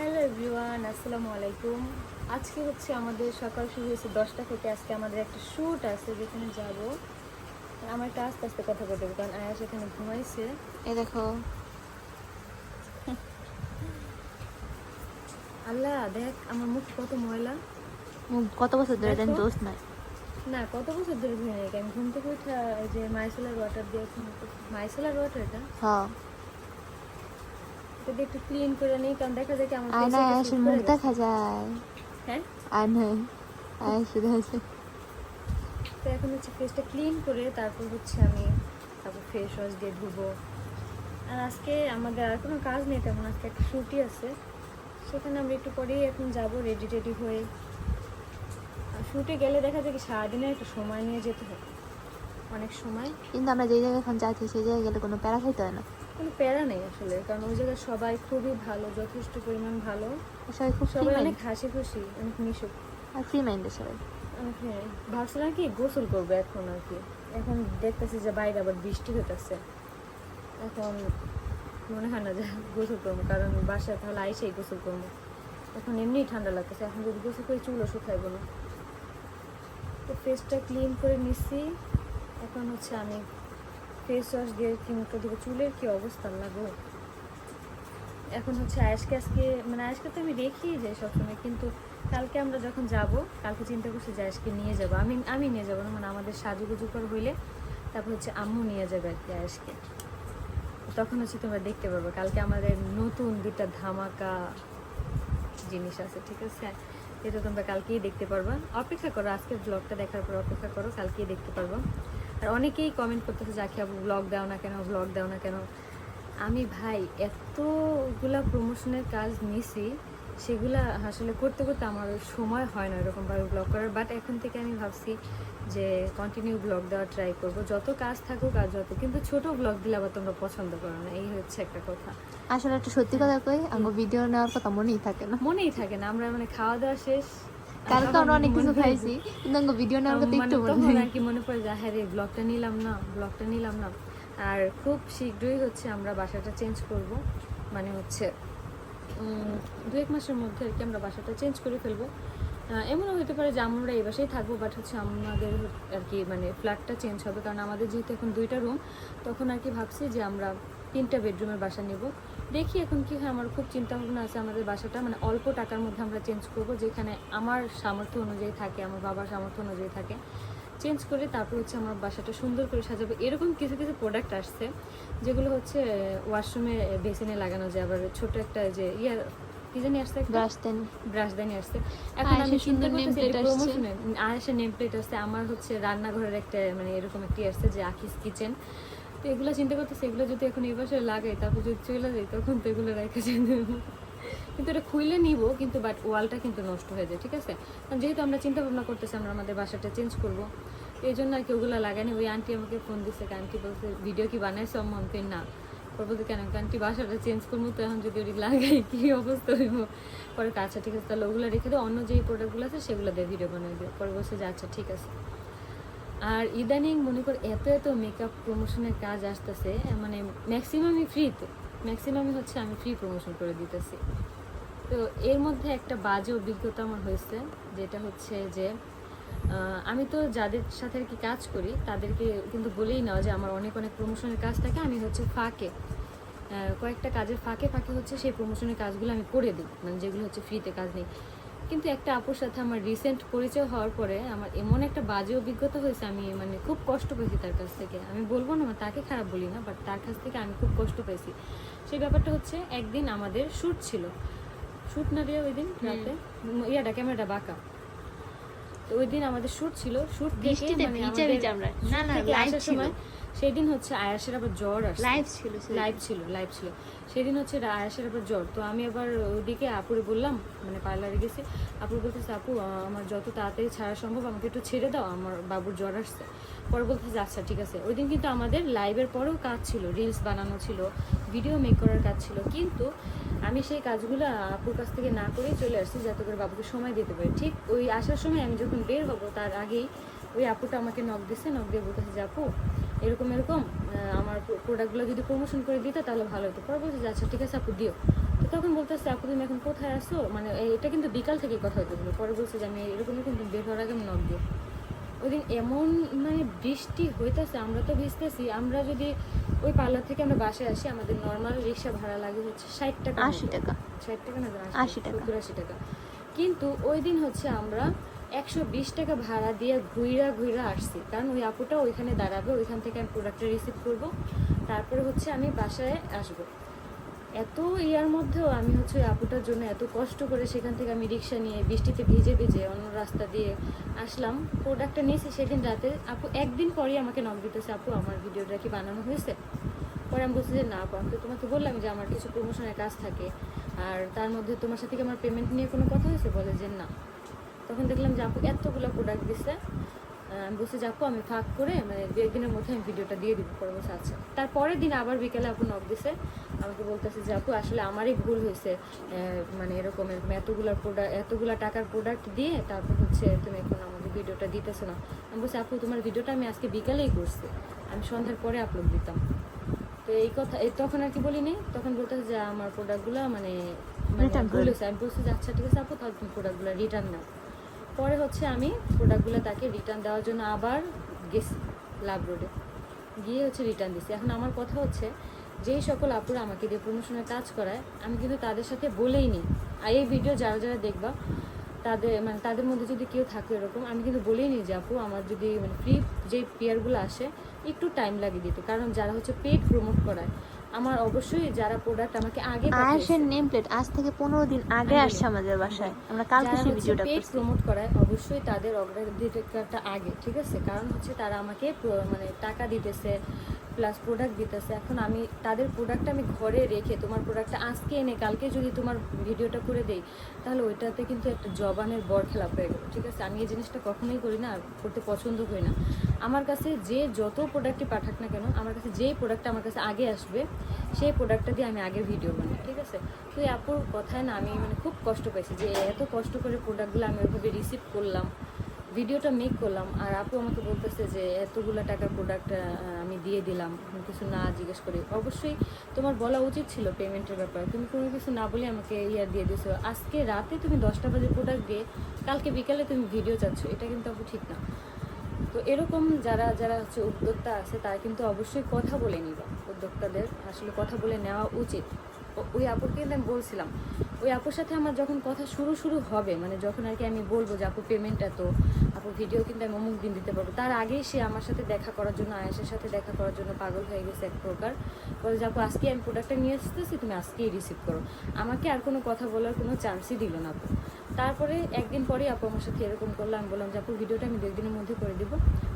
Hello everyone আসসালামু আলাইকুম। আজকে হচ্ছে আমাদের সকাল শুরু হয়েছে দশটা থেকে। আজকে আমাদের একটা শ্যুট আছে যেখানে যাব। আমার একটা আস্তে আস্তে কথা বলতে হবে কারণ আয়াস এখানে ঘুমাইছে। এই দেখো। আল্লাহ দেখ আমার মুখ কত ময়লা। মুখ কত বছর ধরে দেখো। দোষ নাই। না কত বছর ধরে ঘুমিয়ে নাকি আমি ঘুম থেকে উঠে যে মাইসেলার ওয়াটার দিয়ে মাইসেলার ওয়াটার এটা? হ্যাঁ। দিয়ে একটু ক্লিন করে নিই কারণ দেখা যায় কি আমার আয়না এ মুখ দেখা যায় হ্যাঁ? আয়নায় আয়াস শুধু আছে। তো এখন হচ্ছে ফেসটা ক্লিন করে তারপর হচ্ছে আমি তারপর ফেস ওয়াশ দিয়ে ধুবো। আর আজকে আমাদের আর কোনো কাজ নেই তেমন আজকে একটা ছুটি আছে। সেখানে আমরা একটু পরেই এখন যাব রেডি টেডি হয়ে। আর শুটে গেলে দেখা যায় কি সারাদিনের একটা সময় নিয়ে যেতে হয়। অনেক সময়। কিন্তু আমরা যেই জায়গায় এখন যাচ্ছি সেই জায়গায় গেলে কোনো প্যারা খাইতে হয় না। কোনো প্যারা নেই আসলে কারণ ওই জায়গায় সবাই খুবই ভালো যথেষ্ট পরিমাণ ভালো। সবাই খুব সবাই অনেক হাসি খুশি অনেক মিশুক। আর ফ্রি মাইন্ডের সবাই। হ্যাঁ ভাবছিলাম কি গোসল করব এখন আর কি? এখন দেখতেছি যে বাইরে আবার বৃষ্টি হইতেছে। এখন মনে হয় না যে গোসল করব কারণ বাসায় তাহলে আইসেই গোসল করব। এখন এমনিই ঠান্ডা লাগতেছে এখন যদি গোসল করে চুলও শুকাইবো না। তো ফেসটা ক্লিন করে নিচ্ছি এখন হচ্ছে আমি ফেস ওয়াশ দিয়ে কি মুখটা দেবো চুলের কি অবস্থা লাগো এখন হচ্ছে আয়াসকে আজকে মানে আয়াসকে তো আমি রেখি যাই সবসময়, কিন্তু কালকে আমরা যখন যাব, কালকে চিন্তা করছি যে আয়াসকে নিয়ে যাব। আমি আমি নিয়ে যাব না মানে আমাদের সাজুগুজু কর হইলে তারপর হচ্ছে আম্মু নিয়ে যাবে আর কি আয়াসকে তখন হচ্ছে তোমরা দেখতে পারবে, কালকে আমাদের নতুন দুটা ধামাকা জিনিস আছে, ঠিক আছে? এটা তোমরা কালকেই দেখতে পারবা। অপেক্ষা করো, আজকের ব্লগটা দেখার পর অপেক্ষা করো, কালকেই দেখতে পারবা। আর অনেকেই কমেন্ট করতেছে যাকে আপু ব্লগ দাও না কেন ব্লগ দাও না কেন? আমি ভাই এতগুলা প্রমোশনের কাজ নিছি সেগুলা আসলে করতে করতে আমার সময় হয় না এরকমভাবে ব্লগ করার। বাট এখন থেকে আমি ভাবছি যে কন্টিনিউ ব্লগ দেওয়ার ট্রাই করব। যত কাজ থাকুক আর যত কিন্তু ছোট ব্লগ দিলে আবার তোমরা পছন্দ করো না। এই হচ্ছে একটা কথা। আসলে একটা সত্যি কথা কই আমার ভিডিও নেওয়ার কথা মনেই থাকে না। মনেই থাকে না। আমরা মানে খাওয়া দাওয়া শেষ কালকে আমরা অনেক কিছু খাইছি কিন্তু ভিডিও নেওয়ার কথা মানে একটু মনে তখন আর কি মনে পড়ে যে হ্যাঁ রে ব্লগটা নিলাম না ব্লগটা নিলাম না। আর খুব শীঘ্রই হচ্ছে আমরা বাসাটা চেঞ্জ করব। মানে হচ্ছে দু এক মাসের মধ্যে আর কি আমরা বাসাটা চেঞ্জ করে ফেলব। এমনও হতে পারে যে আমরা এই বাসায় থাকব বাট হচ্ছে আমাদের আর কি মানে ফ্ল্যাটটা চেঞ্জ হবে। কারণ আমাদের যেহেতু এখন দুইটা রুম তখন আর কি ভাবছি যে আমরা তিনটা বেডরুমের বাসা নেব। দেখি এখন কি হয় আমার খুব চিন্তা ভাবনা আছে আমাদের বাসাটা। মানে অল্প টাকার মধ্যে আমরা চেঞ্জ করব যেখানে আমার সামর্থ্য অনুযায়ী থাকে আমার বাবার সামর্থ্য অনুযায়ী থাকে। চেঞ্জ করে তারপর হচ্ছে আমার বাসাটা সুন্দর করে সাজাবো। এরকম কিছু কিছু প্রোডাক্ট আসছে যেগুলো হচ্ছে ওয়াশরুমে বেসিনে লাগানো যায়। আবার ছোট একটা যে ইয়ার কি জানি আসছে একটা? ব্রাশ দেন আসছে। এখন আমি সুন্দর। প্রমোশনে আয়েশা নেম প্লেট আসছে। আমার হচ্ছে রান্নাঘরের একটা মানে এরকম একটি আসছে যে আখিস কিচেন তো এগুলো চিন্তা করতেছে এগুলো যদি এখন এই বছর লাগাই তারপর যদি চলে যাই তখন তো এগুলো রেখে হবে। কিন্তু এটা খুইলে নিব, কিন্তু বাট ওয়ালটা কিন্তু নষ্ট হয়ে যায়, ঠিক আছে? কারণ যেহেতু আমরা চিন্তা ভাবনা করতেছি, আমরা আমাদের বাসাটা চেঞ্জ করব। এই জন্য আর কি ওগুলো লাগানি ওই আন্টি আমাকে ফোন দিচ্ছে আন্টি বলছে ভিডিও কি বানাইছো আমি না? পরে বলতে কেন? আন্টি বাসাটা চেঞ্জ করব তো, এখন যদি ওটি লাগাই, কি অবস্থা হইব? পরে, তো আচ্ছা ঠিক আছে, তাহলে ওগুলো রেখে দাও, অন্য যেই প্রোডাক্টগুলো আছে, সেগুলো দিয়ে ভিডিও বানাই দিও। পরে বলছে যে আচ্ছা ঠিক আছে। আর ইদানিং মনে কর এত এত মেকআপ প্রমোশনের কাজ আসতেছে মানে ম্যাক্সিমামই ফ্রিতে ম্যাক্সিমামই হচ্ছে আমি ফ্রি প্রমোশন করে দিতেছি। তো এর মধ্যে একটা বাজে অভিজ্ঞতা আমার হয়েছে, যেটা হচ্ছে যে আমি তো যাদের সাথে আর কি কাজ করি, তাদেরকে কিন্তু বলেই নাও যে আমার অনেক অনেক প্রমোশনের কাজ থাকে, আমি হচ্ছে ফাঁকে। কয়েকটা কাজের ফাঁকে ফাঁকে হচ্ছে সেই প্রমোশনের কাজগুলো আমি করে দিই মানে যেগুলো হচ্ছে ফ্রিতে কাজ নেই। কিন্তু একটা আপুর সাথে আমার রিসেন্ট পরিচয় হওয়ার পরে আমার এমন একটা বাজে অভিজ্ঞতা হয়েছে আমি মানে খুব কষ্ট পেয়েছি তার কাছ থেকে। আমি বলব না তাকে খারাপ বলি না বাট তার কাছ থেকে আমি খুব কষ্ট পেয়েছি। সেই ব্যাপারটা হচ্ছে একদিন আমাদের শ্যুট ছিল। শ্যুট না রে ওই দিন রাতে? ইয়াটা ক্যামেরাটা বাঁকা। তো ওই দিন আমাদের শ্যুট ছিল শ্যুট বৃষ্টিতে ভিজে ভিজে আমরা। না না আসার সময় সেই দিন হচ্ছে আয়াসের আবার জ্বর আসছে। লাইভ ছিল লাইভ ছিল লাইভ ছিল। সেদিন হচ্ছে আয়াসের আবার জ্বর। তো আমি আবার ওইদিকে আপুরে বললাম মানে পার্লারে গেছি। আপুর বলতেছে আপু আমার যত তাড়াতাড়ি ছাড়া সম্ভব আমাকে একটু ছেড়ে দাও আমার বাবুর জ্বর আসছে। পরে বলতেছে আচ্ছা ঠিক আছে। ওই দিন কিন্তু আমাদের লাইভের পরেও কাজ ছিল রিলস বানানো ছিল ভিডিও মেক করার কাজ ছিল। কিন্তু আমি সেই কাজগুলো আপুর কাছ থেকে না করেই চলে আসছি যাতে করে বাবুকে সময় দিতে পারি। ঠিক ওই আসার সময় আমি যখন বের হব তার আগেই ওই আপুটা আমাকে নখ দিছে নখ দিয়ে বলতেছে যে আপু এরকম এরকম আমার প্রোডাক্টগুলো যদি প্রমোশন করে দিতে তাহলে ভালো হতো। পরে বলছে আচ্ছা ঠিক আছে আপু দিও। তো তখন বলতেছে আপু তুমি এখন কোথায় আসো মানে এটা কিন্তু বিকাল থেকে কথা হইতেছিল পরে বলছে যে আমি এরকম এরকম বের হওয়ার আগে আমি নক দিও। ওই দিন এমন মানে বৃষ্টি হইতেছে আমরা তো ভিজতেছি। আমরা যদি ওই পার্লার থেকে আমরা বাসায় আসি আমাদের নর্মাল রিক্সা ভাড়া লাগে হচ্ছে ষাট টাকা আশি টাকা। ষাট টাকা না আশি টাকা। আশি টাকা। কিন্তু ওই দিন হচ্ছে আমরা একশো বিশ টাকা ভাড়া দিয়ে ঘুইরা ঘুইরা আসছি। কারণ ওই আপুটা ওইখানে দাঁড়াবে, ওইখান থেকে আমি প্রোডাক্টটা রিসিভ করব। তারপরে হচ্ছে আমি বাসায় আসব। এত ইয়ার মধ্যেও আমি হচ্ছে ওই আপুটার জন্য এত কষ্ট করে সেখান থেকে আমি রিক্সা নিয়ে বৃষ্টিতে ভিজে ভিজে অন্য রাস্তা দিয়ে আসলাম। প্রোডাক্টটা নিয়েছি সেদিন রাতে। আপু, একদিন পরেই আমাকে নক দিতেছে, আপু, আমার ভিডিওটা কি বানানো হয়েছে? পরে আমি বলছি যে, না, আপু, আমি তো তোমাকে বললাম যে আমার কিছু প্রমোশনের কাজ থাকে। আর তার মধ্যে তোমার সাথে কি আমার পেমেন্ট নিয়ে কোনো কথা হয়েছে? বলে যে, না। তখন দেখলাম যে আপু এতগুলো প্রোডাক্ট দিছে। আমি বলছি যে আপু আমি ফাঁক করে মানে দু একদিনের মধ্যে আমি ভিডিওটা দিয়ে দিব পরে বলছে আচ্ছা। তারপরের দিন আবার বিকেলে আপু নক দিছে আমাকে বলতেছে যে আপু আসলে আমারই ভুল হয়েছে। মানে এরকম এরকম এতগুলো প্রোডাক্ট এতগুলো টাকার প্রোডাক্ট দিয়ে তারপর হচ্ছে তুমি এখন আমাদের ভিডিওটা দিতেছো না। আমি বলছি আপু তোমার ভিডিওটা আমি আজকে বিকালেই করছি। আমি সন্ধ্যার পরে আপলোড দিতাম। তো এই কথা এই তখন আর কি বলিনি তখন বলতেছে যে আমার প্রোডাক্টগুলো মানে মানে ভুল হয়েছে। আমি বলছি যে আচ্ছা ঠিক আছে আপু তাহলে তুমি প্রোডাক্টগুলো রিটার্ন নাও। পরে হচ্ছে আমি প্রোডাক্টগুলো তাকে রিটার্ন দেওয়ার জন্য আবার গেছি লাভ রোডে গিয়ে হচ্ছে রিটার্ন দিছি। এখন আমার কথা হচ্ছে, যেই সকল আপুরা আমাকে দিয়ে প্রমোশনের কাজ করায়, আমি কিন্তু তাদের সাথে বলেই নিই আর এই ভিডিও যারা যারা দেখবা, তাদের মানে তাদের মধ্যে যদি কেউ থাকে এরকম, আমি কিন্তু বলেই নিই যে আপু, আমার যদি মানে ফ্রি যে পেয়ারগুলো আসে, একটু টাইম লাগে দিতে। কারণ যারা হচ্ছে পেড প্রমোট করায় আমার অবশ্যই যারা প্রোডাক্ট আমাকে আগে আয়েশের নেম প্লেট আজ থেকে পনেরো দিন আগে আগে। আসছে আমাদের বাসায়। আমরা কালকে সেই ভিডিওটা পেজ প্রমোট করায় অবশ্যই তাদের অগ্রাধিকারটা আগে ঠিক আছে? কারণ হচ্ছে তারা আমাকে মানে টাকা দিতেছে প্লাস প্রোডাক্ট দিতেছে। এখন আমি, তাদের প্রোডাক্টটা আমি ঘরে রেখে তোমার প্রোডাক্টটা আজকে এনে, কালকে যদি তোমার ভিডিওটা করে দেই, তাহলে ওইটাতে কিন্তু একটা জবানের বর খেলাপ হয়ে গেল, ঠিক আছে? আমি এই জিনিসটা কখনোই করি না করতে পছন্দ করি না। আমার কাছে যে যত প্রোডাক্টই পাঠাক না কেন, আমার কাছে যেই প্রোডাক্টটা আমার কাছে আগে আসবে, সেই প্রোডাক্টটা দিয়ে আমি আগে ভিডিও বানাই, ঠিক আছে? তো এই কথায় না আমি মানে খুব কষ্ট পাইছি যে এত কষ্ট করে প্রোডাক্টগুলো আমি ওইভাবে রিসিভ করলাম। ভিডিওটা মেক করলাম, আর আপু আমাকে বলতেছে যে এতগুলো টাকার প্রোডাক্ট আমি দিয়ে দিলাম। কিছু না জিজ্ঞেস করি। অবশ্যই তোমার বলা উচিত ছিল পেমেন্টের ব্যাপারে। তুমি কোনো কিছু না বলে আমাকে ইয়ার দিয়ে দিয়েছ। আজকে রাতে তুমি দশটা বাজে প্রোডাক্ট দিয়ে, কালকে বিকালে তুমি ভিডিও চাচ্ছ। এটা কিন্তু আপু ঠিক না। তো এরকম যারা যারা হচ্ছে উদ্যোক্তা আছে, তারা কিন্তু অবশ্যই কথা বলে নিবা উদ্যোক্তাদের। আসলে কথা বলে নেওয়া উচিত। ওই আপুকে কিন্তু আমি বলছিলাম। ওই আপুর সাথে আমার যখন কথা শুরু শুরু হবে মানে যখন আর কি আমি বলব যে, আপু পেমেন্ট এত আপু ভিডিও কিন্তু আমি অমুক দিন দিতে পারব। তার আগেই সে আমার সাথে দেখা করার জন্য আয়েসের সাথে দেখা করার জন্য পাগল হয়ে গেছে এক প্রকার। বলে যে, আপু, আজকে আমি প্রোডাক্টটা নিয়ে আসতেছি, তুমি আজকেই রিসিভ করো। আমাকে আর কোনো কথা বলার কোনো চান্সই দিল না আপু। তারপরে একদিন পরে আপু আমার সাথে এরকম করল, আমি বললাম যে আপু ভিডিওটা আমি দু একদিনের মধ্যে করে দিব।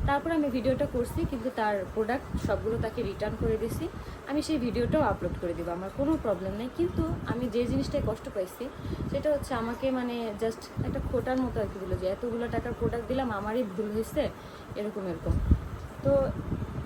তারপরে আমি ভিডিওটা করছি, কিন্তু তার প্রোডাক্ট সবগুলো তাকে রিটার্ন করে দিছি। আমি সেই ভিডিওটাও আপলোড করে দিব, আমার কোনো প্রবলেম নেই। কিন্তু আমি যে জিনিসটায় কষ্ট পাইছি, সেটা হচ্ছে আমাকে মানে জাস্ট একটা খোটার মতো আর কি দিল যে, এতগুলো টাকার প্রোডাক্ট দিলাম, আমারই ভুল হয়েছে। এরকম এরকম। তো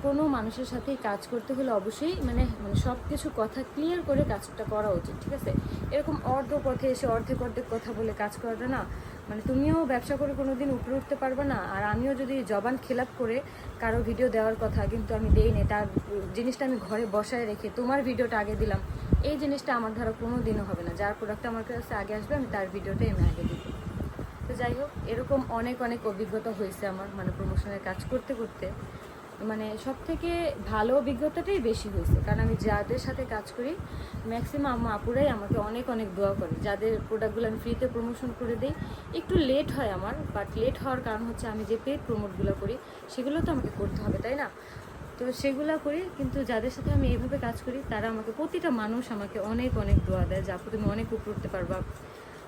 কোনো মানুষের সাথেই কাজ করতে হলে অবশ্যই মানে মানে সব কিছু কথা ক্লিয়ার করে কাজটা করা উচিত, ঠিক আছে? এরকম অর্ধ পথে এসে অর্ধেক অর্ধেক কথা বলে কাজ করাটা না মানে তুমিও ব্যবসা করে কোনো দিন উপরে উঠতে পারবে না, আর আমিও যদি জবান খেলাপ করে কারও ভিডিও দেওয়ার কথা, কিন্তু আমি দেই নি, তার জিনিসটা আমি ঘরে বসায় রেখে তোমার ভিডিওটা আগে দিলাম, এই জিনিসটা আমার দ্বারা কোনো দিনও হবে না। যার প্রোডাক্ট আমার কাছে আগে আসবে, আমি তার ভিডিওটাই আমি আগে দিব। তো যাই হোক, এরকম অনেক অনেক অভিজ্ঞতা হয়েছে আমার মানে প্রমোশনের কাজ করতে করতে। মানে সব থেকে ভালো অভিজ্ঞতাটাই বেশি হয়েছে। কারণ আমি যাদের সাথে কাজ করি ম্যাক্সিমাম আপুরাই আমাকে অনেক অনেক দোয়া করে। যাদের প্রোডাক্টগুলো আমি ফ্রিতে প্রমোশন করে দিই, একটু লেট হয় আমার বাট লেট হওয়ার কারণ হচ্ছে আমি যে পেড প্রমোটগুলো করি, সেগুলো তো আমাকে করতে হবে, তাই না? তো সেগুলো করি, কিন্তু যাদের সাথে আমি এইভাবে কাজ করি, তারা আমাকে, প্রতিটা মানুষ আমাকে অনেক অনেক দোয়া দেয় যে তুমি অনেক উপরে উঠতে পারবা।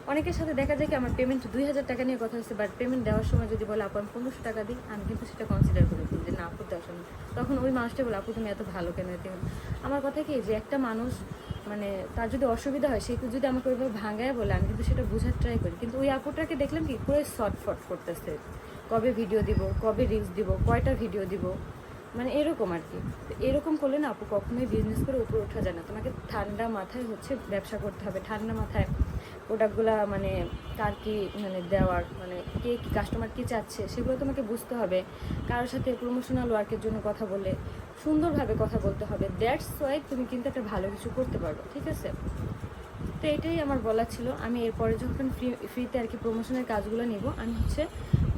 অনেকের সাথে দেখা যায় কি আমার পেমেন্ট দুই হাজার টাকা নিয়ে কথা হচ্ছে বাট পেমেন্ট দেওয়ার সময় যদি বলে, আপু, আমি পনেরোশো টাকা দিই, আমি কিন্তু সেটা কনসিডার করে দিই যে না, আপু, দেওয়ার সময়। তখন ওই মানুষটা বলে, আপু, তুমি এত ভালো কেন এতে? আমার কথা কি, যে একটা মানুষ মানে তার যদি অসুবিধা হয়, সে যদি আমাকে ওইভাবে ভাঙায় বলে, আমি কিন্তু সেটা বোঝার ট্রাই করি। কিন্তু ওই আপুটাকে দেখলাম কি পুরো শর্টফট করতেছে। কবে ভিডিও দিব, কবে রিলস দিব, কয়টা ভিডিও দিব মানে এরকম আর কি। এরকম করলে না আপু কখনোই বিজনেস করে উপরে ওঠা যায় না। তোমাকে ঠান্ডা মাথায় হচ্ছে ব্যবসা করতে হবে। ঠান্ডা মাথায় প্রোডাক্টগুলো মানে কার কি মানে দেওয়ার মানে কে কি কাস্টমার কি চাচ্ছে, সেগুলো তোমাকে বুঝতে হবে। কারোর সাথে প্রমোশনাল ওয়ার্কের জন্য কথা বলে সুন্দরভাবে কথা বলতে হবে। দ্যাটস ওয়াই তুমি কিন্তু একটা ভালো কিছু করতে পারবে, ঠিক আছে? তো এটাই আমার বলা ছিল। আমি এরপরে যখন ফ্রি ফ্রিতে আর কি প্রমোশনের কাজগুলো নিব, আমি হচ্ছে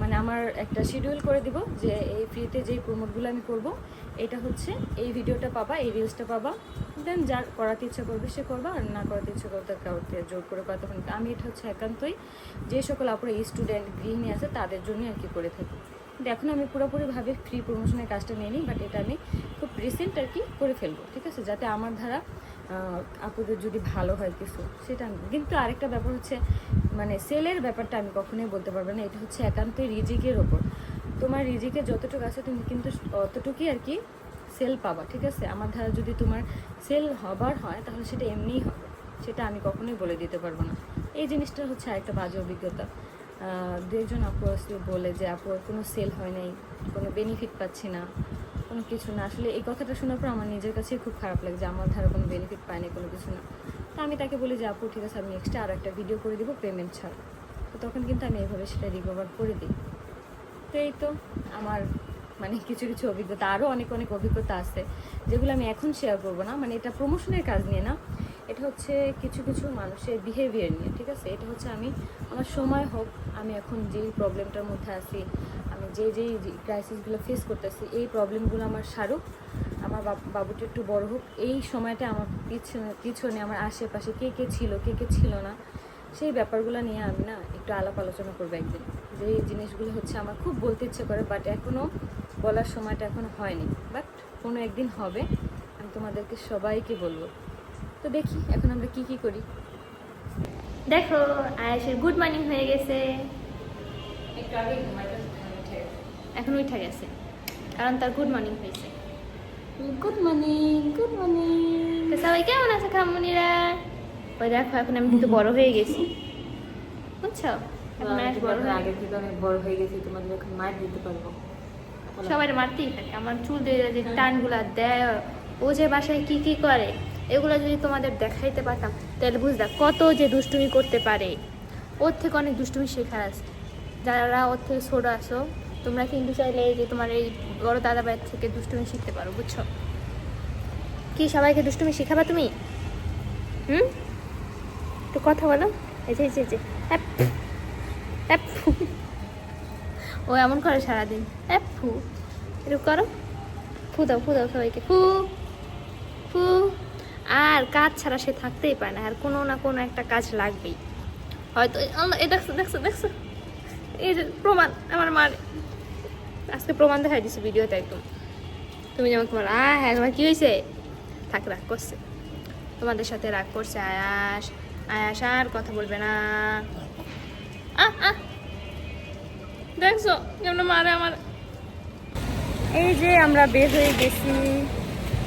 মানে আমার একটা শিডিউল করে দিব যে এই ফ্রিতে যেই প্রমোটগুলো আমি করব, এটা হচ্ছে এই ভিডিওটা পাবা, এই রিলসটা পাবা। দেন, যার করাতে ইচ্ছা করবে, সে করবা, আর না করাতে ইচ্ছা করবে, তার কাউকে জোর করে করাতে হবে না। আমি এটা হচ্ছে একান্তই যে সকল আপনার স্টুডেন্ট গৃহিণী আছে, তাদের জন্যই আর কি করে থাকি। কিন্তু এখন আমি পুরোপুরিভাবে ফ্রি প্রমোশনের কাজটা নিয়ে নিই বাট এটা আমি খুব রিসেন্ট আর কি করে ফেলব, ঠিক আছে? যাতে আমার ধারা আপুদের যদি ভালো হয় কিছু, সেটা কিন্তু আরেকটা ব্যাপার হচ্ছে মানে সেলের ব্যাপারটা আমি কখনোই বলতে পারব না, এটা হচ্ছে একান্তই রিজিকের ওপর। তোমার রিজিকে যতটুকু আছে, তুমি কিন্তু অতটুকুই আর কি সেল পাবা ঠিক আছে? আমার ধারা যদি তোমার সেল হবার হয় তাহলে সেটা এমনিই হবে। সেটা আমি কখনোই বলে দিতে পারব না। এই জিনিসটা হচ্ছে আরেকটা বাজে অভিজ্ঞতা। আহ, দু একজন আপু আসলে বলে যে আপু কোনো সেল হয় নাই কোনো বেনিফিট পাচ্ছি না কোনো কিছু না। আসলে এই কথাটা শোনার পর আমার নিজের কাছেই খুব খারাপ লাগে যে আমার ধারা কোনো বেনিফিট পায়নি কোনো কিছু না। তো আমি তাকে বলি যে আপু ঠিক আছে আমি এক্সট্রা আর একটা ভিডিও করে দিব পেমেন্ট ছাড়। তো তখন কিন্তু আমি এইভাবে সেটা রিকভার করে দিই। তো এই তো আমার মানে কিছু কিছু অভিজ্ঞতা আরও অনেক অনেক অভিজ্ঞতা আছে, যেগুলো আমি এখন শেয়ার করব না। মানে এটা প্রমোশনের কাজ নিয়ে না, এটা হচ্ছে কিছু কিছু মানুষের বিহেভিয়ার নিয়ে, ঠিক আছে? এটা হচ্ছে আমি, আমার সময় হোক, আমি এখন যেই প্রবলেমটার মধ্যে আছি, আমি যে যেই ক্রাইসিসগুলো ফেস করতেছি, এই প্রবলেমগুলো আমার সারুক, আমার বাব- বাবুটা একটু বড় হোক, এই সময়টা আমার পিছনে পিছনে আমার আশেপাশে কে কে ছিল, কে কে ছিল না, সেই ব্যাপারগুলো নিয়ে আমি না একটু আলাপ আলোচনা করব একদিন। যে জিনিসগুলো হচ্ছে আমার খুব বলতে ইচ্ছে করে বাট এখনও বলার সময়টা এখন হয়নি বাট কোনো একদিন হবে আমি তোমাদেরকে সবাইকে বলব। তো দেখি এখন আমরা কি কি করি। দেখো আয়েশের গুড মর্নিং হয়ে গেছে। একটু আগে এখন উঠে গেছে। কারণ তার গুড মর্নিং হয়েছে। গুড মর্নিং গুড মর্নিং তো সবাই কেমন আছে খামুনিরা? ওই দেখো এখন আমি কিন্তু বড় হয়ে গেছি। বুঝছ? এখন বড় আগে থেকে অনেক বড় হয়ে গেছি তোমাদের এখন মার দিতে পারব। সবাই মারতেই থাকে আমার চুল দিয়ে যে টানগুলা দেয় ও যে বাসায় কি কি করে এগুলো যদি তোমাদের দেখাইতে পারতাম তাহলে বুঝতাম কত যে দুষ্টুমি করতে পারে। ওর থেকে অনেক দুষ্টুমি শেখার আছে। যারা ওর থেকে ছোট আসো তোমরা কিন্তু চাইলে যে তোমার এই বড় দাদা ভাইয়ের থেকে দুষ্টুমি শিখতে পারো বুঝছ? কি সবাইকে দুষ্টুমি শেখাবা তুমি? হুম? একটু কথা বলো। এই যে এই যে, এই যে। App, app. ও এমন করে সারাদিন। অ্যাপ ফু। এরকম করো। ফু দাও ফু দাও সবাইকে। ফু। ফু। আর কাজ ছাড়া সে থাকতেই পারে না। আর কোনো না কোনো একটা কাজ লাগবেই। হয়তো এই- দেখছ দেখছ দেখছ। এই যে প্রমাণ, আমার মার। আজকে প্রমাণ দেখাই দিছে ভিডিওতে একদম। তুমি যেমন তোমার আ হ্যাঁ তোমার কী হয়েছে? থাক, রাগ করছে। তোমাদের সাথে রাগ করছে আয়াস। আয়াস আর কথা বলবে না। আহ আহ। দেখছ কেমন মারে আমার? এই যে আমরা বের হয়ে গেছি।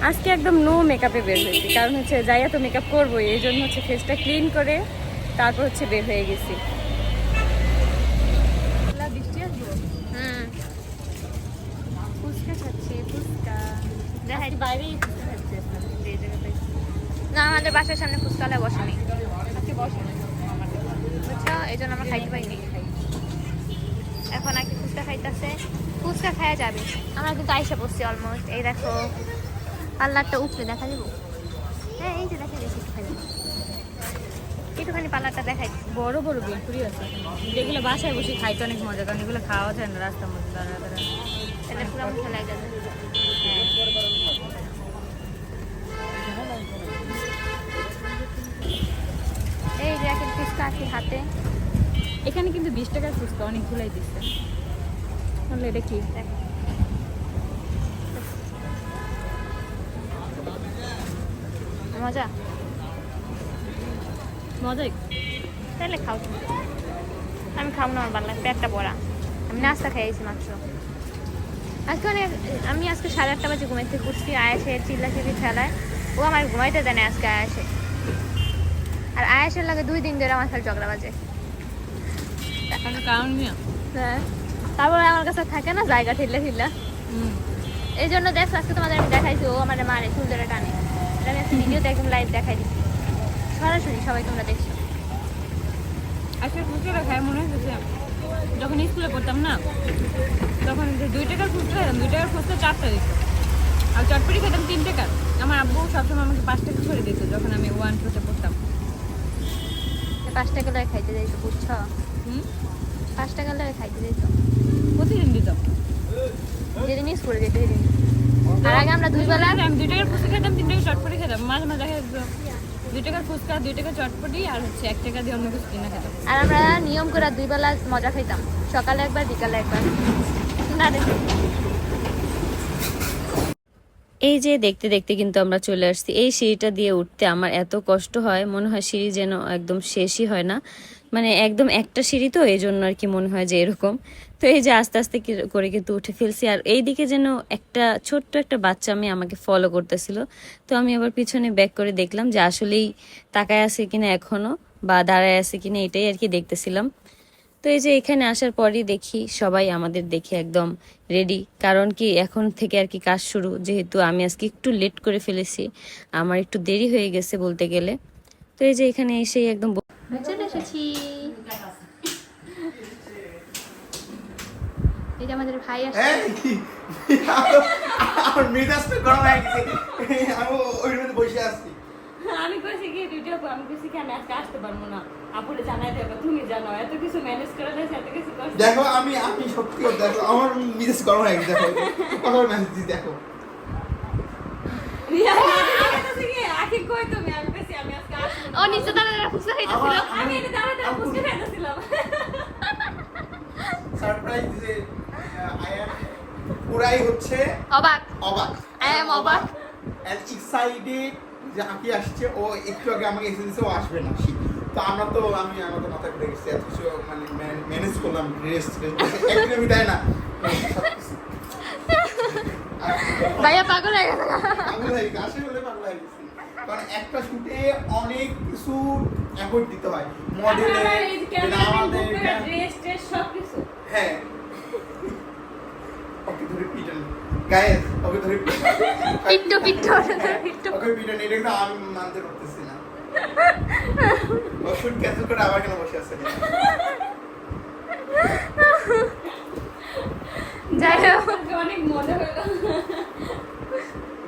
আজকে একদম নো মেকআপে বের হয়েছি। কারণ হচ্ছে যাইয়া তো মেকআপ করবোই এই জন্য হচ্ছে ফেসটা ক্লিন করে তারপর হচ্ছে বের হয়ে গেছি। বৃষ্টি আসব? হুম। ফুচকা খাচ্ছি ফুচকা। দেখাই। বাইরেই ফুচকা খাচ্ছি আজকে না আমাদের বাসার সামনে ফুচকালে বসেনি। আজকে বসে এই জন্য আমরা খাইতে পাইনি এখন আর কি ফুচকা খাইতেছে। ফুচকা খাওয়া যাবে। আমরা কিন্তু আইসা বসছি অলমোস্ট এই দেখো পার্লারটা উপরে দেখা দিব? হ্যাঁ এই যে দেখা গেছে একটুখানি। একটুখানি পার্লারটা দেখাই। বড় বড় বেলপুরি আছে। যেগুলো বাসায় বসে খাইতে অনেক মজা কারণ এগুলো খাওয়া যায় না রাস্তার মধ্যে দাঁড়া দাঁড়া তাহলে পুরো মুখে লাগে যাবে। এই যে এখন ফুচকা আছে হাতে। এখানে কিন্তু বিশ টাকার ফুচকা অনেকগুলাই দিচ্ছে। তাহলে এটা কি? মজা। মজাই। তাহলে খাও। আমি খাব না, আমার ভালো লাগে। পেটটা পড়া আমি নাস্তা খেয়েছি মাত্র। আজকে অনেক, আমি আজকে সাড়ে আটটা বাজে ঘুমাইতে করছি আয়াসে চিল্লা চিল্লি খেলায়। ও আমার ঘুমাইতে দেয় না আজকে আয়াসে আর আয়াসের লাগে দুই দিন ধরে আমার খালি ঝগড়া বাজে। হ্যাঁ। তারপরে আমার কাছে থাকে না জায়গা ঠিল্লা ঠিল্লা হুম। এই জন্য দেখো আজকে তোমাদের আমি দেখাইছি ও আমার মারে চুল ধরে টানে। এটা আমি ভিডিওতে একদম লাইভ দেখাই দিচ্ছি সরাসরি সবাই তোমরা দেখছ। আজকে ফুচকাটা খাই মনে হচ্ছে যখন স্কুলে পড়তাম না তখন দুই টাকার ফুচকা খেতাম দুই টাকার ফুচকা চারটা দিত। আর চটপটি খেতাম তিন টাকার। আমার আব্বু সবসময় আমাকে পাঁচ টাকা করে দিত যখন আমি ওয়ান টুতে পড়তাম। পাঁচ টাকা খাইতে যাইত বুঝছ? হুম? পাঁচ টাকা খাইতে যাইত প্রতিদিন দিতাম। যেদিন মিস করে যেত সেদিন। আর আগে আমরা দুই বেলা আমি দুই টাকার ফুচকা খেতাম তিন টাকা চটপটি খেতাম। মাঝে মাঝে দেখা যেত দুই টাকার ফুচকা দুই টাকা চটপটি আর হচ্ছে এক টাকা দিয়ে অন্য কিছু কিনে খেতাম। আর আমরা নিয়ম করে দুই বেলা মজা খাইতাম। সকালে একবার বিকালে একবার। না। এই যে দেখতে দেখতে কিন্তু আমরা চলে আসছি। এই সিঁড়িটা দিয়ে উঠতে আমার এত কষ্ট হয় মনে হয় সিঁড়ি যেন একদম শেষই হয় না। মানে একদম একটা সিঁড়ি তো এই জন্য আর কি মনে হয় যে এরকম। তো এই যে আস্তে আস্তে করে কিন্তু উঠে ফেলছি। আর এই দিকে যেন একটা ছোট্ট একটা বাচ্চা মেয়ে আমাকে ফলো করতেছিল। তো আমি আবার পিছনে ব্যাক করে দেখলাম যে আসলেই তাকায় আছে কিনা এখনও বা দাঁড়ায় আছে কিনা এটাই আর কি দেখতেছিলাম। তো এই যে এখানে আসার পরই দেখি সবাই আমাদের দেখে একদম রেডি কারণ কি এখন থেকে আর কি কাজ শুরু। যেহেতু আমি আজকে একটু লেট করে ফেলেছি। আমার একটু দেরি হয়ে গেছে বলতে গেলে। তো এই যে এখানে এসেই একদম চলে এসেছি। এই যে আমাদের ভাই আসছে। এই, আমার মেজাজটা গরম হয়ে গেছে। আমি ওই রুমে বসে আছি। আমি কইছি কি আমি কইছি কি আমি আজকে আসতে পারব না। আপুরে জানাই দেবো তুমি জানো এত কিছু ম্যানেজ করে এত কিছু দেখো আমি আমি সত্যি কথা দেখো আমার মেজাজ গরম হয়ে গেছে দেখো। কথা মেসেজ দিই দেখো। রিয়া, আমি কইছি কি, আখি কই তুমি আমি ও নিচে দাঁড়ায় ফুসকা খাইতেছিল আমার- আমি এটা দাঁড়া দাঁড়া ফুচকা খাইতেছিলাম সারপ্রাইজ যে আয়ান পুরাই হচ্ছে অবাক। অবাক। I am অবাক। এন্ড এক্সাইটেড যে আকি আসছে। ও একটু আগে আমাকে এসে দিছে ও আসবে না। তো আমরা তো আমি আমাদের মাথায় ঘুরে গেছি। এত কিছু মানে ম্যানেজ করলাম ড্রেস একদিনে আমি দেয় না? ভাইয়া পাগল হয়ে গেছে। পাগল হয়ে গেছি, আসলে বলে পাগল হয়ে গেছি। কারণ একটা শুটে অনেক কিছু এফোর্ট দিতে হয়। মডেলে আমাদের ড্রেস ট্রেস সব কিছু হ্যাঁ। ওকে ধরে পিটান গায়েস ওকে ধরে পিট্টু পিট্টু পিট্টু। ওকে পিটান এটা কিন্তু আমি মানতে পারতেছি না। ও শুট ক্যান্সেল করে আবার কেন বসে আছে। যাই হোক। অনেক মজা হলো।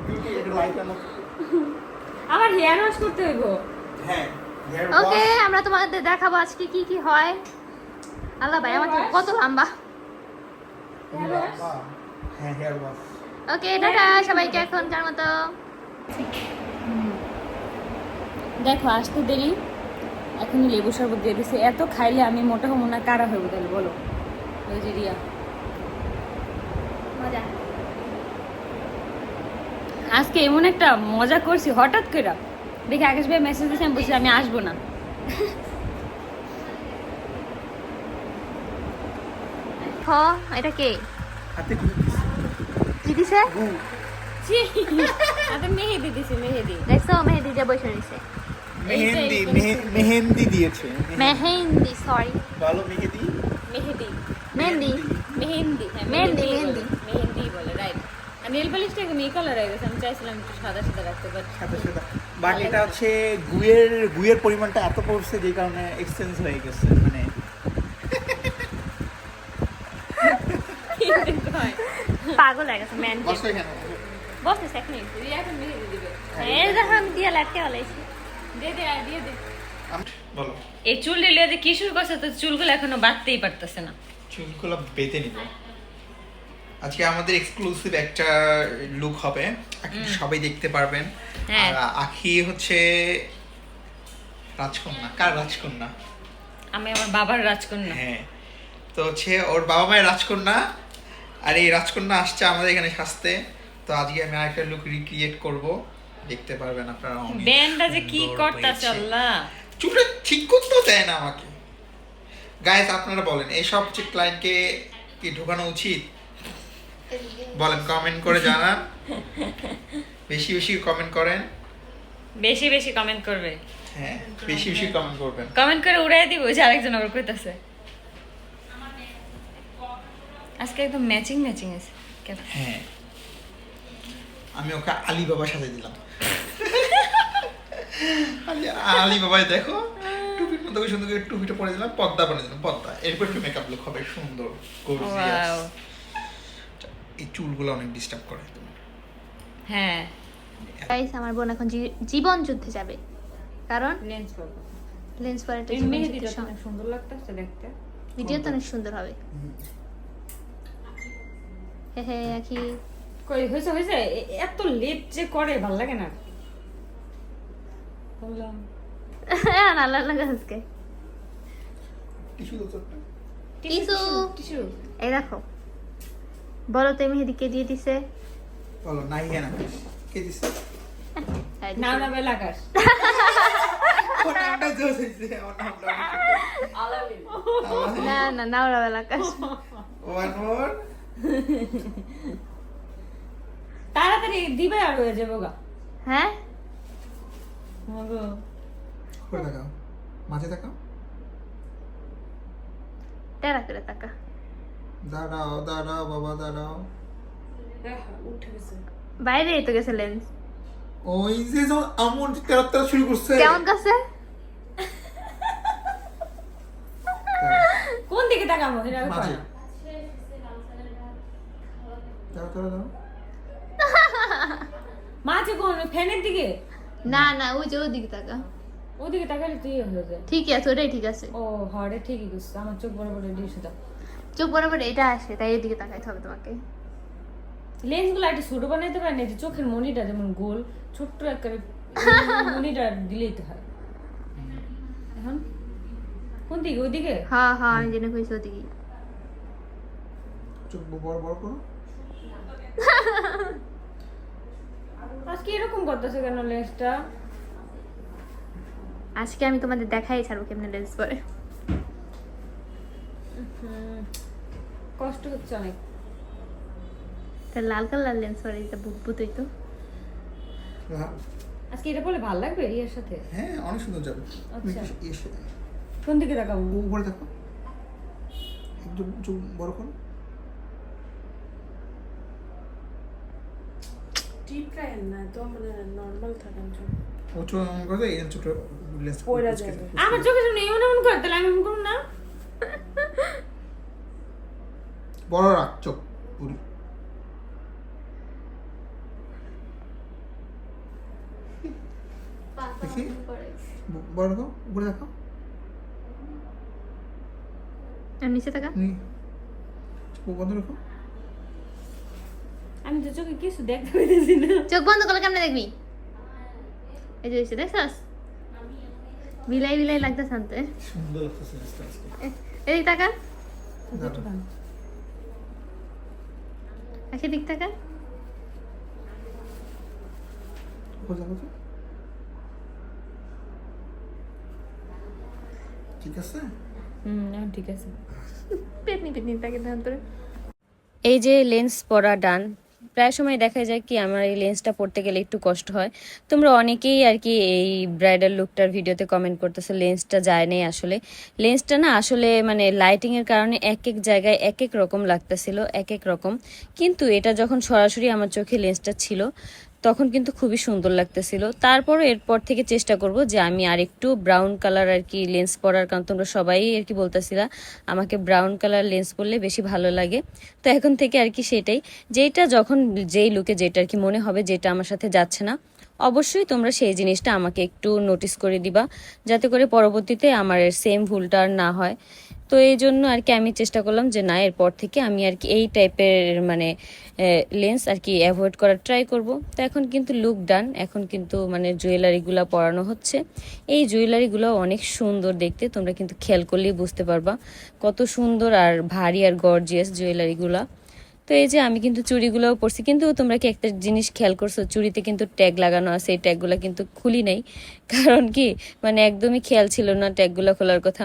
বিউটি এটা লাইট আনো। আমার হেয়ার ওয়াশ করতে হইব। হ্যাঁ ওকে আমরা তোমাদের দেখাবো আজকে কি কি হয়। আল্লাহ ভাই আমার কত লম্বা। হ্যাঁ হেয়ার ওয়াশ ওকে টাটা সবাইকে এখন যার মতো। দেখো আসতে দেরি। এখনই লেবু শরবত দিয়ে দিছে। এত খাইলে আমি মোটা হব না কারা হইব তাহলে বলো? রিয়া মজা। আজকে এমন একটা মজা করছি হঠাৎ করে দেখি আকাশ ভাই মেসেজ দিয়েছে আমি বলছি আমি আসব না। খ এটা কে। কি দিছে? মেহেদি দিছে মেহেদি। দেখছ মেহেদি দিয়ে বসে রয়েছে। মেহেন্দি মেহেন্দি দিয়েছে মেহেন্দি। সরি ভালো মেহেদি? মেহেদি। মেহেন্দি। মেহেন্দি হ্যাঁ মেহেন্দি, মেহেন্দি। বলে, মেহেন্দি বলে রাইট আর নেল পালিশটা এখন এই কালার হয়ে গেছে। আমি চাইছিলাম একটু সাদা সাদা রাখতে হচ্ছে গুয়ের গুয়ের পরিমাণটা এত পড়ছে যে কারণে এক্সচেঞ্জ হয়ে গেছে মানে। পাগল হয়ে গেছে ম্যান বসে কেন বসে এখন রিয়া এখন মেহেদি দিবে। এই দেখো আমি দিয়ে লাটকে বলাইছি দে দে দিয়ে দে। বলো। এই চুল রেলিয়া যে কি শুরু করছে তো চুলগুলো এখনও বাঁধতেই পারতেছে না। চুলগুলো বেঁধে নিব। আজকে আমাদের এক্সক্লুসিভ একটা লুক হবে। সবাই দেখতে পারবেন। হ্যাঁ। আর আখি হচ্ছে রাজকন্যা। কার রাজকন্যা? আমি আমার বাবার রাজকন্যা। হ্যাঁ। তো হচ্ছে ওর বাবা মায়ের রাজকন্যা। আর এই রাজকন্যা আসছে আমাদের এখানে সাজতে। তো আজকে আমি আরেকটা লুক রিক্রিয়েট করব। দেখতে পারবেন আপনারা অনেক ব্যান্ডটা যে কি করতেছে হয়েছে। আল্লাহ চুলটা ঠিক করতেও দেয় না আমাকে। গাইস আপনারা বলেন এইসব যে ক্লায়েন্টকে কি ঢোকানো উচিত? বলেন কমেন্ট করে জানান। বেশি বেশি কমেন্ট করেন। বেশি বেশি কমেন্ট করবে। হ্যাঁ বেশি বেশি কমেন্ট করবেন। কমেন্ট করে উড়াই দিব যে আরেকজন আবার কইতাছে। আজকে একদম ম্যাচিং ম্যাচিং আছে? হ্যাঁ। আমি ওকে আলী বাবা সাথে দিলাম। আলী- বাবাই দেখো টুপির মতো সুন্দর করে টুপিটা পরে দিলাম পদ্মা বানিয়ে দিলাম পদ্মা এরপর একটু মেকআপ লুক হবে সুন্দর gorgeous। এই চুলগুলো অনেক ডিস্টার্ব করে। তুমি হ্যাঁ। গাইস আমার বোন এখন জীবন যুদ্ধে যাবে। কারণ লেন্স করব লেন্স পরাটা মেহেদিটা অনেক সুন্দর লাগতেছে দেখতে। ভিডিও তো অনেক সুন্দর হবে। হে হে আখি। কই হয়েছে এ- এত লেট যে করে ভালো লাগে না। বললাম। না লাগে আজকে। টিস্যু। টিসু টিস্যু এই দেখো। বলো তো মেহেদি কে দিয়ে দিছে? বলো নাই কেন কে দিছে? না না ওয়ান মোর। তাড়াতাড়ি দিবে আর হয়ে যাব গা। হ্যাঁ? মগো। করে দেখাও। মাঝে দেখাও। টেরা করে তাকা। দাঁড়াও দাঁড়াও বাবা দাঁড়াও। বাইরে তো গেছে লেন্স। ওই যে যখন আমন শুরু করছে। কেমন কাছে কোন দিকে তাকাবো? এটা মাঝে। দাও। কোন? ফ্যানের দিকে? না না ওই যে ওই দিকে তাকা। ওদিকে তাকালে তুই ইয়ে হয়ে যায়। ঠিকই আছে ওটাই ঠিক আছে। ও হরে ঠিকই করছিস আমার চোখ বড় বড় ডিউসে দাও চোখ বরাবর এটা আসে তাই এদিকে তাকাইতে হবে তোমাকে। লেন্সগুলো একটু ছোট বানাইতে পারেন যে চোখের মনিটা যেমন গোল ছোট্ট একটা মনিটা দিলেই তো হয়। এখন? কোন দিকে? ওইদিকে? হ্যাঁ হ্যাঁ আমি জেনে কইছি ওদিকে চোখ বড় বড় করো। আজকে এরকম করতেছে কেন লেন্সটা? আজকে আমি তোমাদের দেখাই ছাড়বো কেমনে লেন্স পরে। কষ্ট হচ্ছে অনেক। তা লাল কালার লেন্স পরে এটা বুক বুতই তো হ্যাঁ, আজকে এটা বলে ভালো লাগবে ইয়ের সাথে? হ্যাঁ অনেক সুন্দর যাবে। আচ্ছা। কোন দিকে তাকাবো? উপরে দেখো। একদম চোখ বড় করো। টিপ রাখেন না তো মানে নর্মাল থাকেন চোখ ও চোখ এমন করে এই চোখটা লেন্স পড়া যাবে। আমার চোখের সামনে এমন এমন করে তাহলে আমি এমন করুন না। বড় রাখ চোখ পুরি দেখি বড় দেখো উপরে দেখো। আর নিচে হুম। চোখ বন্ধ রাখো। আমি তো চোখে কিছু দেখতে পেতেছি না। চোখ বন্ধ করলে কেমনে দেখবি? এই যে দেখছস? বিলাই বিলাই লাগতেছে আনতে। সুন্দর লাগতেছে লেন্সটা আজকে। তাকা। দিক। ঠিক আছে? হুম ঠিক আছে। পেটনি পেটনি তাকে ধান তোরে এই যে লেন্স পরা ডান প্রায় সময় দেখা যায় কি, আমার এই লেন্সটা পড়তে গেলে একটু কষ্ট হয়। তোমরা অনেকেই আর কি এই ব্রাইডাল লুকটার ভিডিওতে কমেন্ট করতেছো লেন্সটা যায় নেই আসলে। লেন্সটা না আসলে মানে লাইটিংয়ের কারণে এক এক জায়গায় এক এক রকম লাগতেছিল, এক এক রকম। কিন্তু এটা যখন সরাসরি আমার চোখে লেন্সটা ছিল তখন কিন্তু খুবই সুন্দর লাগতেছিল। তারপরও এরপর থেকে চেষ্টা করব যে আমি আর একটু ব্রাউন কালার আর কি লেন্স পরার, কারণ তোমরা সবাই আর কি বলতেছিলা, আমাকে ব্রাউন কালার লেন্স পরলে বেশি ভালো লাগে। তো এখন থেকে আর কি সেটাই। যেটা যখন যেই লুকে যেটা আর কি মনে হবে যেটা আমার সাথে যাচ্ছে না, অবশ্যই তোমরা সেই জিনিসটা আমাকে একটু নোটিস করে দিবা, যাতে করে পরবর্তীতে আমার সেম ভুলটা আর না হয়। তো এই জন্য আর কি আমি চেষ্টা করলাম যে না, এরপর থেকে আমি আর কি এই টাইপের মানে লেন্স আর কি অ্যাভয়েড করার ট্রাই করব। তো এখন কিন্তু লুক ডান এখন কিন্তু মানে জুয়েলারিগুলো পরানো হচ্ছে। এই জুয়েলারিগুলো অনেক সুন্দর দেখতে, তোমরা কিন্তু খেয়াল করলেই বুঝতে পারবা। কত সুন্দর আর ভারী আর গর্জিয়াস জুয়েলারিগুলা তো এই যে আমি কিন্তু চুড়িগুলোও পরছি, কিন্তু তোমরা কি একটা জিনিস খেয়াল করছ? চুড়িতে কিন্তু ট্যাগ লাগানো আছে, এই ট্যাগগুলো কিন্তু খুলি নাই। কারণ কি? মানে একদমই খেয়াল ছিল না ট্যাগগুলো খোলার কথা।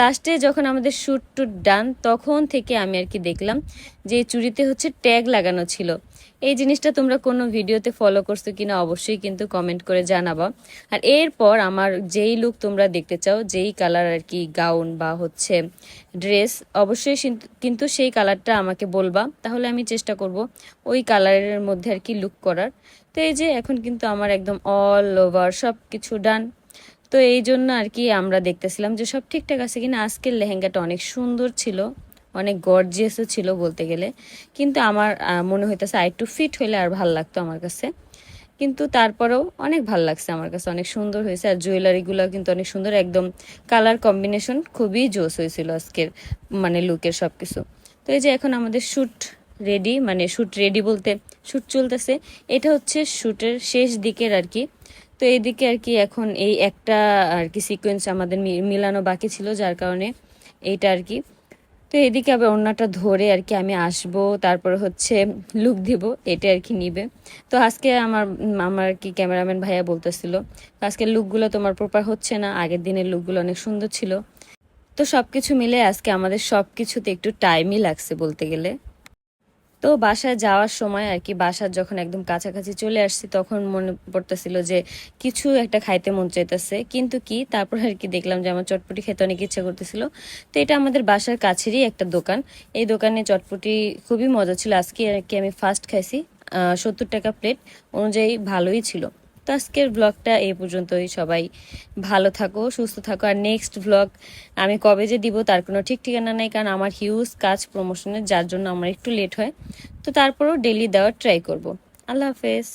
লাস্টে যখন আমাদের শ্যুট টুট ডান তখন থেকে আমি আর কি দেখলাম যে চুড়িতে হচ্ছে ট্যাগ লাগানো ছিল। এই জিনিসটা তোমরা কোনো ভিডিওতে ফলো করছ কিনা অবশ্যই কিন্তু কমেন্ট করে জানাবা। আর এরপর আমার যেই লুক তোমরা দেখতে চাও, যেই কালার আর কি গাউন বা হচ্ছে ড্রেস অবশ্যই কিন্তু- সেই কালারটা আমাকে বলবা। তাহলে আমি চেষ্টা করব ওই কালারের মধ্যে আর কি লুক করার। তো এই যে এখন কিন্তু আমার একদম অল ওভার সব কিছু ডান তো এই জন্য আর কি আমরা দেখতেছিলাম যে সব ঠিকঠাক আছে কিনা। আজকের লেহেঙ্গাটা অনেক সুন্দর ছিল। অনেক গর্জিয়াসও ছিল বলতে গেলে। কিন্তু আমার মনে হইতেছে আর একটু ফিট হইলে আর ভালো লাগতো আমার কাছে। কিন্তু তারপরেও অনেক ভালো লাগছে আমার কাছে, অনেক সুন্দর হয়েছে। আর জুয়েলারিগুলো কিন্তু অনেক সুন্দর, একদম কালার কম্বিনেশন খুবই জোস হয়েছিল আজকের মানে লুকের সব কিছু তো এই যে এখন আমাদের শ্যুট রেডি মানে শ্যুট রেডি বলতে শ্যুট চলতেছে, এটা হচ্ছে শ্যুটের শেষ দিকের আর কি। তো এইদিকে আর কি এখন এই একটা আর কি সিকোয়েন্স আমাদের মিলানো বাকি ছিল, যার কারণে এইটা আর কি তো এদিকে আবার অন্যটা ধরে আর কি আমি আসব, তারপরে হচ্ছে লুক দিব এটা আর কি নিবে। তো আজকে আমার আমার কি ক্যামেরাম্যান ভাইয়া বলতেছিল আজকে লুকগুলো তোমার প্রপার হচ্ছে না, আগের দিনের লুকগুলো অনেক সুন্দর ছিল। তো সব কিছু মিলে আজকে আমাদের সব কিছুতে একটু টাইমই লাগছে বলতে গেলে। তো বাসায় যাওয়ার সময় আর কি, বাসার যখন একদম কাছাকাছি চলে আসছি, তখন মনে পড়তেছিল যে কিছু একটা খাইতে মন চাইতেছে। কিন্তু কি, তারপর আর কি দেখলাম যে আমার চটপটি খেতে অনেক ইচ্ছা করতেছিল। তো এটা আমাদের বাসার কাছেরই একটা দোকান। এই দোকানে চটপটি খুবই মজা ছিল। আজকে আর কি আমি ফার্স্ট খাইছি সত্তর টাকা প্লেট অনুযায়ী ভালোই ছিল। তো আজকের ব্লগটা এই পর্যন্তই। সবাই ভালো থাকো, সুস্থ থাকো। আর নেক্সট ব্লগ আমি কবে যে দিব তার কোনো ঠিক ঠিকানা নাই, কারণ আমার হিউজ কাজ প্রমোশনের যার জন্য আমার একটু লেট হয়। তো তারপরেও ডেলি দেওয়ার ট্রাই করব। আল্লাহ হাফেজ।